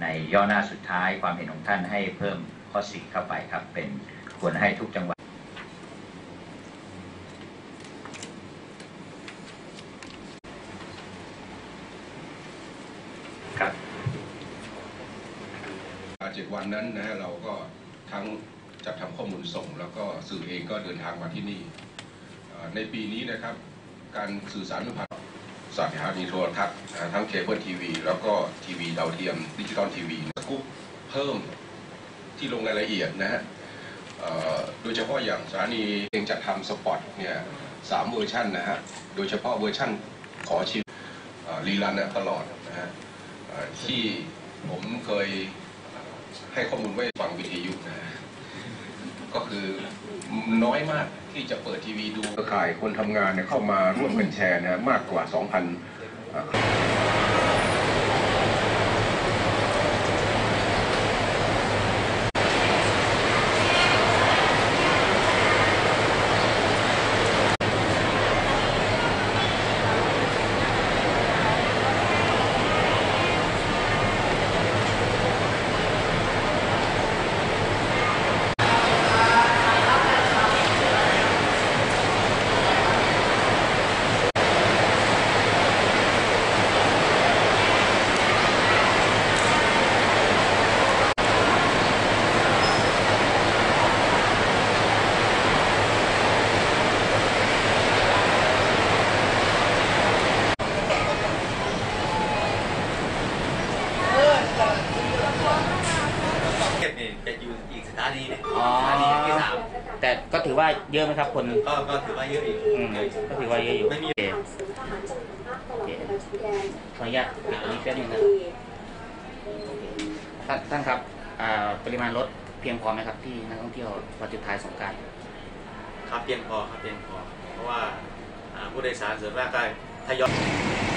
ในย่อหน้าสุดท้ายความเห็นของท่านให้เพิ่มข้อสิเข้าไปครับ เป็นควรให้ทุกจังหวัด ครับเจ็ดวันนั้นนะฮะเราก็ทั้งจัดทำข้อมูลส่ง แล้วก็สื่อเองก็เดินทางมาที่นี่เอ่อในปีนี้นะครับ การสื่อสารสัมพันธ์ สถานีโทรทัศน์ทั้งเคเบิลทีวี แล้วก็ทีวีดาวเทียมดิจิตอลทีวีสกู๊ปเพิ่มที่ลงรายละเอียดนะฮะโดยเฉพาะอย่างสถานีเองจัดทำสปอตเนี่ยสามเวอร์ชันนะฮะ โดยเฉพาะเวอร์ชันขอชิมรีรันตลอดนะฮะที่ผมเคยให้ข้อมูลไว้ฟังวิทยุนะ ก็คือน้อยมากที่จะเปิดทีวีดูเครือข่ายคนทำงานเนี่ยเข้ามาร่วมกันแชร์นะฮะมากกว่า 2,000อ่า เก็บเนี่ยจะอยู่อีกสถา นีหนึงอ๋อ สถานีที่สามแต่ก็ถือว่าเยอะไหมครับ คนก็ก็ถือว่าเยอะอีกอืมเยอะอีกก็ถือว่าเยอะอยู่ไม่มีโอเคโอเคขออนุญาตเก็บอันนี้แป๊บนึงนะท่านท่านครับอ่าปริมาณรถเพียงพอไหมครับ ที่นักท่องเที่ยววันสุดท้ายสงกรารครับเพียงพอครับเพียงพอ เพราะว่าอ่าผู้โดยสารส่วนมากก็ทยอย